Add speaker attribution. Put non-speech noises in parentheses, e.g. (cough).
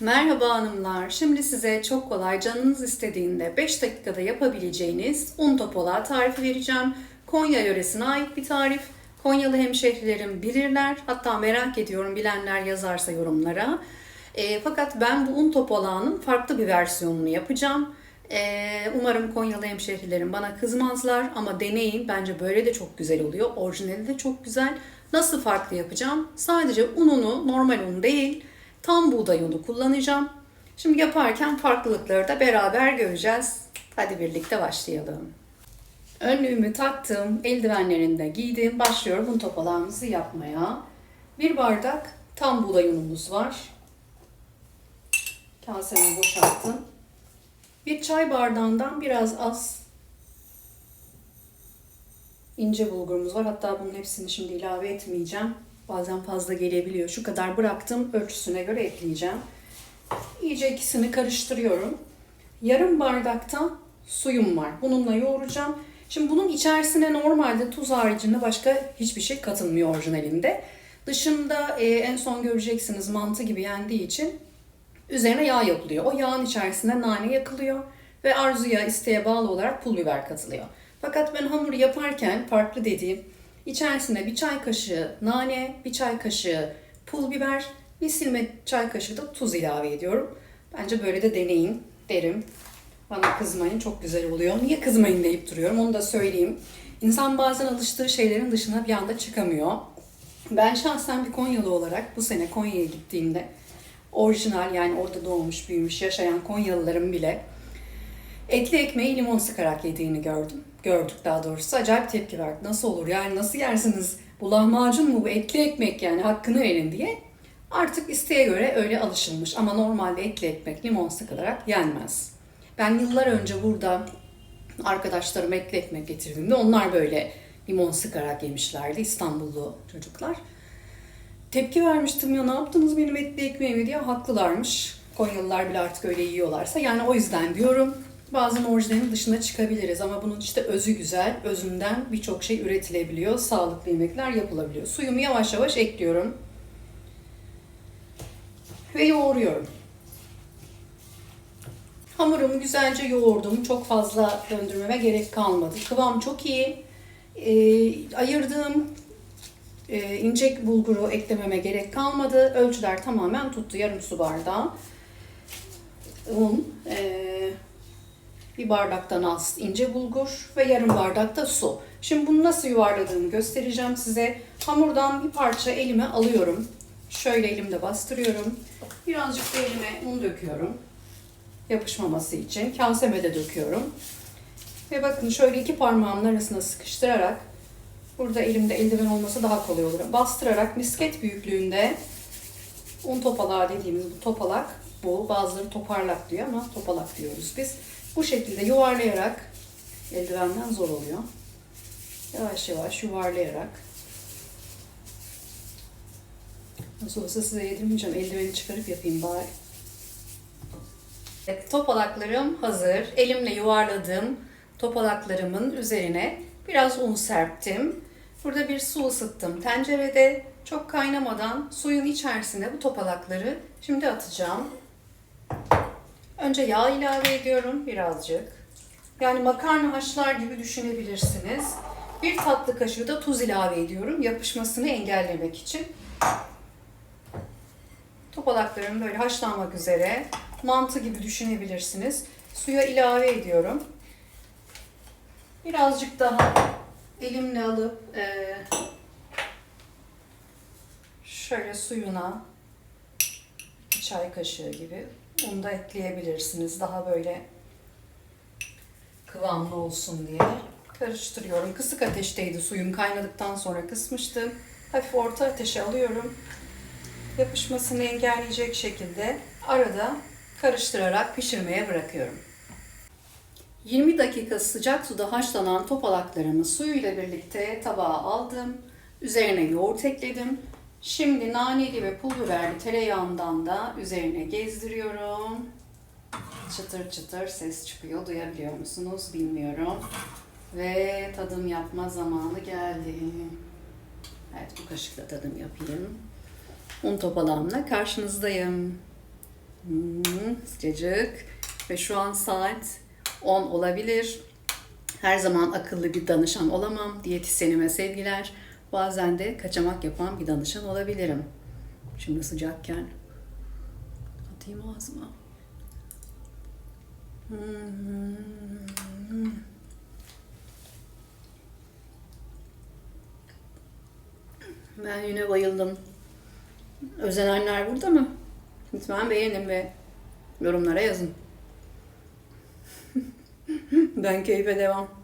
Speaker 1: Merhaba hanımlar. Şimdi size çok kolay canınız istediğinde 5 dakikada yapabileceğiniz un topolağı tarifi vereceğim. Konya yöresine ait bir tarif. Konyalı hemşehrilerim bilirler. Hatta merak ediyorum bilenler yazarsa yorumlara. E, fakat ben bu un topolağının farklı bir versiyonunu yapacağım. E, umarım Konyalı hemşehrilerim bana kızmazlar ama deneyin. Bence böyle de çok güzel oluyor. Orijinali de çok güzel. Nasıl farklı yapacağım? Sadece ununu normal un değil tam buğday unu kullanacağım. Şimdi yaparken farklılıkları da beraber göreceğiz. Hadi birlikte başlayalım. Önlüğümü taktım, eldivenlerini de giydim. Başlıyorum un topalağımızı yapmaya. Bir bardak tam buğday unumuz var. Kasemi boşalttım. Bir çay bardağından biraz az ince bulgurumuz var. Hatta bunun hepsini şimdi ilave etmeyeceğim. Bazen fazla gelebiliyor. Şu kadar bıraktım. Ölçüsüne göre ekleyeceğim. İyice ikisini karıştırıyorum. Yarım bardakta suyum var. Bununla yoğuracağım. Şimdi bunun içerisine normalde tuz haricinde başka hiçbir şey katılmıyor orijinalinde. Dışında e, en son göreceksiniz mantı gibi yendiği için üzerine yağ yapılıyor. O yağın içerisinde nane yakılıyor ve arzuya, isteğe bağlı olarak pul biber katılıyor. Fakat ben hamur yaparken farklı dediğim içerisine bir çay kaşığı nane, bir çay kaşığı pul biber, bir silme çay kaşığı da tuz ilave ediyorum. Bence böyle de deneyin derim. Bana kızmayın çok güzel oluyor. Niye kızmayın deyip duruyorum onu da söyleyeyim. İnsan bazen alıştığı şeylerin dışına bir anda çıkamıyor. Ben şahsen bir Konyalı olarak bu sene Konya'ya gittiğimde orijinal yani orada doğmuş, büyümüş, yaşayan Konyalıların bile etli ekmeği limon sıkarak yediğini gördüm. Gördük daha doğrusu. Acayip tepki verdi. Nasıl olur yani nasıl yersiniz? Bu lahmacun mu bu etli ekmek yani hakkını verin diye. Artık isteğe göre öyle alışılmış ama normalde etli ekmek limon sıkılarak yenmez. Ben yıllar önce burada arkadaşlarım etli ekmek getirdiğimde onlar böyle limon sıkarak yemişlerdi İstanbullu çocuklar. Tepki vermiştim ya ne yaptınız benim etli ekmeğimi diye haklılarmış. Konyalılar bile artık öyle yiyorlarsa yani o yüzden diyorum bazen orijinalin dışına çıkabiliriz ama bunun işte özü güzel. Özünden birçok şey üretilebiliyor. Sağlıklı yemekler yapılabiliyor. Suyumu yavaş yavaş ekliyorum. Ve yoğuruyorum. Hamurumu güzelce yoğurdum. Çok fazla döndürmeme gerek kalmadı. Kıvam çok iyi. Ee, ayırdığım e, ince bulguru eklememe gerek kalmadı. Ölçüler tamamen tuttu. Yarım su bardağı un, e, bir bardaktan az ince bulgur ve yarım bardak da su. Şimdi bunu nasıl yuvarladığımı göstereceğim size. Hamurdan bir parça elime alıyorum. Şöyle elimde bastırıyorum. Birazcık da elime un döküyorum. Yapışmaması için. Kaseme de döküyorum. Ve bakın şöyle iki parmağımın arasına sıkıştırarak burada elimde eldiven olması daha kolay olur. Bastırarak misket büyüklüğünde un topalağı dediğimiz bu topalak bu. Bazıları toparlak diyor ama topalak diyoruz biz. Bu şekilde yuvarlayarak eldivenden zor oluyor. Yavaş yavaş yuvarlayarak Nasıl olsa size yedirmeyeceğim. Eldiveni çıkarıp yapayım bari. Evet, topalaklarım hazır. Elimle yuvarladığım topalaklarımın üzerine biraz un serptim. Burada bir su ısıttım tencerede. Çok kaynamadan suyun içerisine bu topalakları şimdi atacağım. Önce yağ ilave ediyorum birazcık. Yani makarna haşlar gibi düşünebilirsiniz. Bir tatlı kaşığı da tuz ilave ediyorum yapışmasını engellemek için. Topalaklarım böyle haşlanmak üzere. Mantı gibi düşünebilirsiniz. Suya ilave ediyorum. Birazcık daha elimle alıp e, şöyle suyuna çay kaşığı gibi un da ekleyebilirsiniz. Daha böyle kıvamlı olsun diye karıştırıyorum. Kısık ateşteydi suyum kaynadıktan sonra kısmıştım. Hafif orta ateşe alıyorum yapışmasını engelleyecek şekilde arada karıştırarak pişirmeye bırakıyorum. 20 dakika sıcak suda haşlanan topalaklarımı suyuyla birlikte tabağa aldım. Üzerine yoğurt ekledim. Şimdi naneli ve pul biberli tereyağından da üzerine gezdiriyorum. Çıtır çıtır ses çıkıyor. Duyabiliyor musunuz bilmiyorum. Ve tadım yapma zamanı geldi. Evet bu kaşıkla tadım yapayım. un topalağımla karşınızdayım. Hmm, sıcacık. Ve şu an saat 10 olabilir. Her zaman akıllı bir danışan olamam. Diyetisyenime sevgiler. Bazen de kaçamak yapan bir danışan olabilirim. Şimdi sıcakken atayım ağzıma. Hmm. Ben yine bayıldım. Özenenler burada mı? Lütfen beğenin ve yorumlara yazın. (laughs) ben keyfe devam.